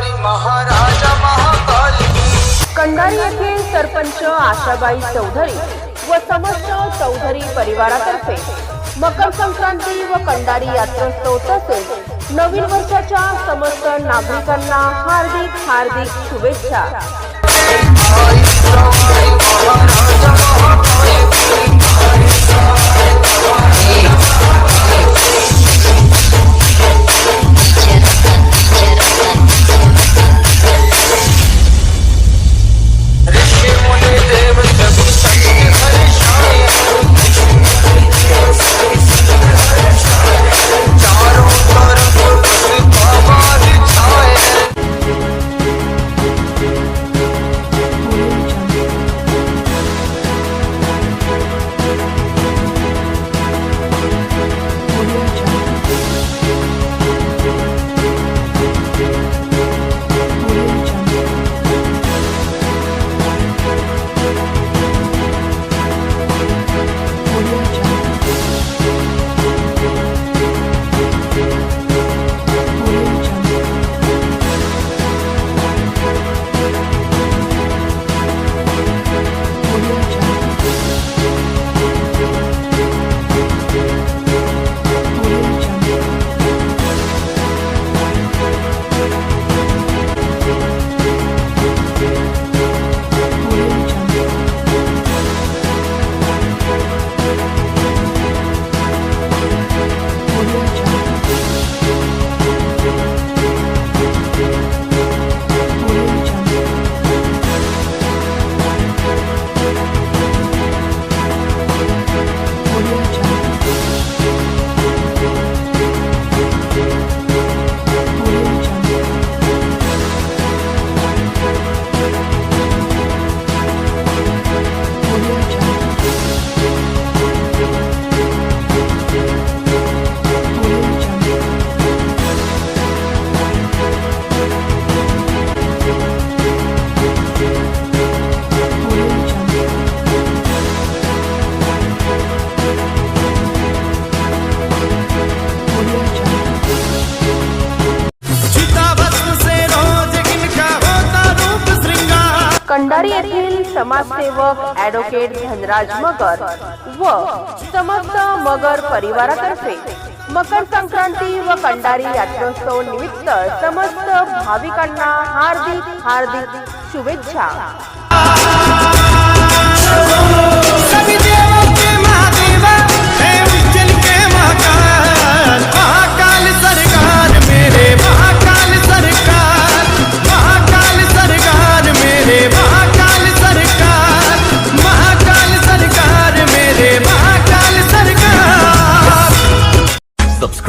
कंडारी महाराजा महाकाली. कंधारी येथील सरपंच आशाबाई चौधरी व समस्त चौधरी परिवारातर्फे मकर संक्रांती व कंडारी यात्रोत्सव तसेच नवीन वर्षाच्या समस्त नागरिकांना हार्दिक हार्दिक शुभेच्छा. श्रृंगार येथील समाजसेवक ऍडव्होकेट धनराज मगर व समस्त मगर परिवारातर्फे मकर संक्रांती व कंडारी यात्रोत्सव निमित्त समस्त भाविकांना हार्दिक हार्दिक शुभेच्छा.